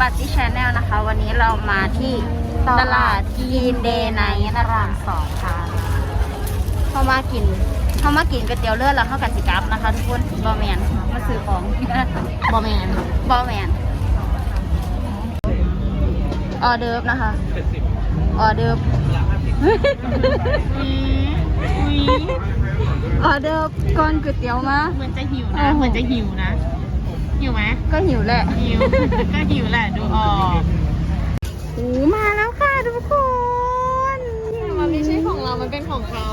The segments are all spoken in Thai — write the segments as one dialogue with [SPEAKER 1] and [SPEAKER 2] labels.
[SPEAKER 1] บัตตี้ชาแนลนะคะ วันนี้เรามาที่
[SPEAKER 2] ตลาดกินเดย์ไนท์นะคะสองค่ะ
[SPEAKER 1] เข้ามากินเข้ามากินก๋วยเตี๋ยวเลือดแล้วเข้ากับสิกลับนะคะทุกคนบอแมนมาซื้อของ
[SPEAKER 2] บอแมน
[SPEAKER 1] บอแมนออเดิร์ฟนะคะออเดิร์ฟออเดิร์ฟก่อนก๋วยเตี๋ยวมา
[SPEAKER 2] เหมือนจะหิวนะเหมือนจะหิวนะ หิวไหม
[SPEAKER 1] ก็หิวแหละหิว
[SPEAKER 2] ก็หิวแหละดูออก
[SPEAKER 1] โอ้มาแล้วค่ะทุกคนมันไม่ใช่ของ
[SPEAKER 2] เรามันเป็นของเขา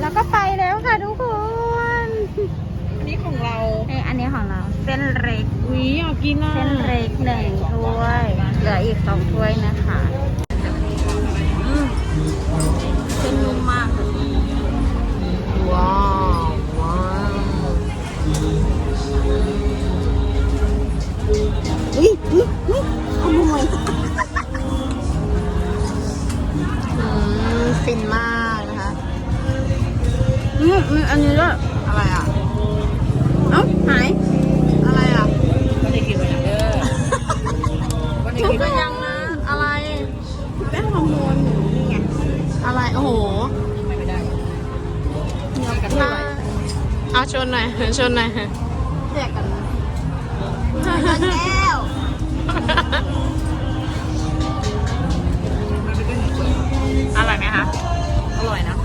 [SPEAKER 1] แล้วก็ไปแล้วค่ะทุกคน
[SPEAKER 2] อันนี้ของเรา
[SPEAKER 1] เอ้ยอันนี้ของเราเส้นเล็ก
[SPEAKER 2] อุ้ยอยากกินอะเส้นเล
[SPEAKER 1] ็กหนึ่งถ้วย เหลืออีกสองถ้วยนะคะ
[SPEAKER 2] ฟินมากนะคะ
[SPEAKER 1] อืมอืมอันนี้ด้วย
[SPEAKER 2] อะไรอะ
[SPEAKER 1] เอ้าหาย
[SPEAKER 2] อะไรอะ
[SPEAKER 3] ก็ได้กินไปแล้วเด้อก็ได้กินไปก็แล้ว
[SPEAKER 2] ยังนะ อะไร
[SPEAKER 1] แป้งฮอร์โมนนี่ไง
[SPEAKER 2] อะไร โอ้โห
[SPEAKER 3] ไม่ได้
[SPEAKER 1] เนื้อกับน่า
[SPEAKER 2] เอาชนหน่อยชนหน่อย
[SPEAKER 1] แจกกัน
[SPEAKER 2] ชน
[SPEAKER 1] แก้ว
[SPEAKER 2] อร่อยไหมคะ
[SPEAKER 3] อร่อยนะ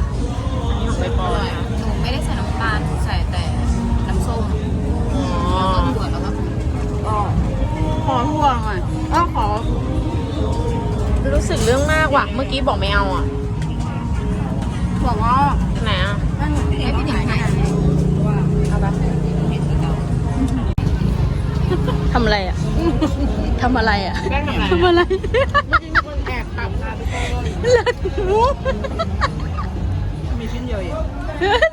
[SPEAKER 2] อันนี้ของใบปออร่อยน
[SPEAKER 1] ะหนูไม
[SPEAKER 3] ่
[SPEAKER 1] ได้ใส่น้ำต
[SPEAKER 3] าลหนูใส่แต่น้
[SPEAKER 1] ำส้ม
[SPEAKER 2] อ๋อแล้วก็
[SPEAKER 3] ถั่วแล้วก็
[SPEAKER 1] ก็ขอห่วงอะก็ขอ
[SPEAKER 2] รู้สึกเรื่องมากว่ะ เมื่อกี้บอกไม่เอาอะ
[SPEAKER 1] บอกว่า
[SPEAKER 2] ไหนอะ
[SPEAKER 1] นั่นหนู ให้พี่หนิงให้
[SPEAKER 3] ว่าเอาแบบเห็นสี
[SPEAKER 1] ดำทำอะไรอะทำอะไรอะแป
[SPEAKER 2] ้งทำอะไรทำอะ
[SPEAKER 1] ไรเมื่อ
[SPEAKER 2] กี้มีคนแอบตับค่ะทุกคน
[SPEAKER 1] ลักหู
[SPEAKER 2] มีชิ้นเดียวเอง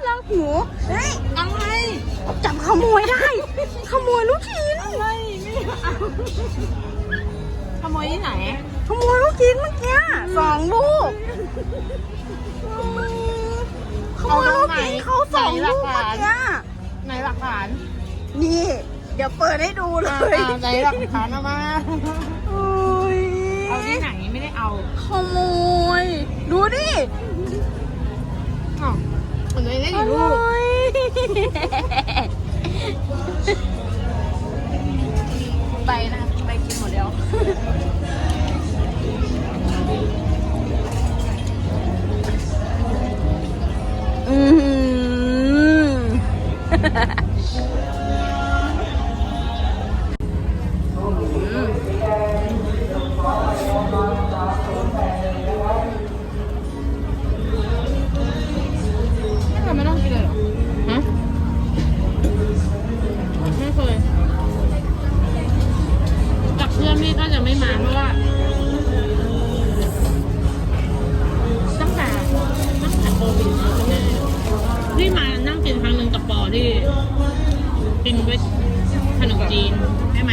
[SPEAKER 1] ลักหูเฮ้ย
[SPEAKER 2] อะไร
[SPEAKER 1] จับขโมยได้ ขโมยลูกชิ้นอะไร
[SPEAKER 2] ไม่
[SPEAKER 1] เอา
[SPEAKER 2] ขโมยที่ไหน
[SPEAKER 1] ขโมยลูกชิ้นเมื่อกี้สองลูกขโมยลูกชิ้นเขาสองลูกเมื่อกี้
[SPEAKER 2] ไหนหลักฐานนี่เ
[SPEAKER 1] ดี๋ยเปิดให้ดูเลยยไหนหลักฐ
[SPEAKER 2] านเอม้
[SPEAKER 1] ยเอาที่ไ
[SPEAKER 2] หนไม่ได้เอา
[SPEAKER 1] ขโมย ดูดิ
[SPEAKER 2] อ้าวมันไม่ได้
[SPEAKER 1] ยไปนะไปกินหมดแล้ว อืม
[SPEAKER 2] พี่ก็จะไม่มาเพราะว่าตั้งแต่ตั้งแต่โควิดมาแม่ที่มานั่งกินครั้งหนึ่งกับปอที่กินด้วยขนมจีนใช่ไหม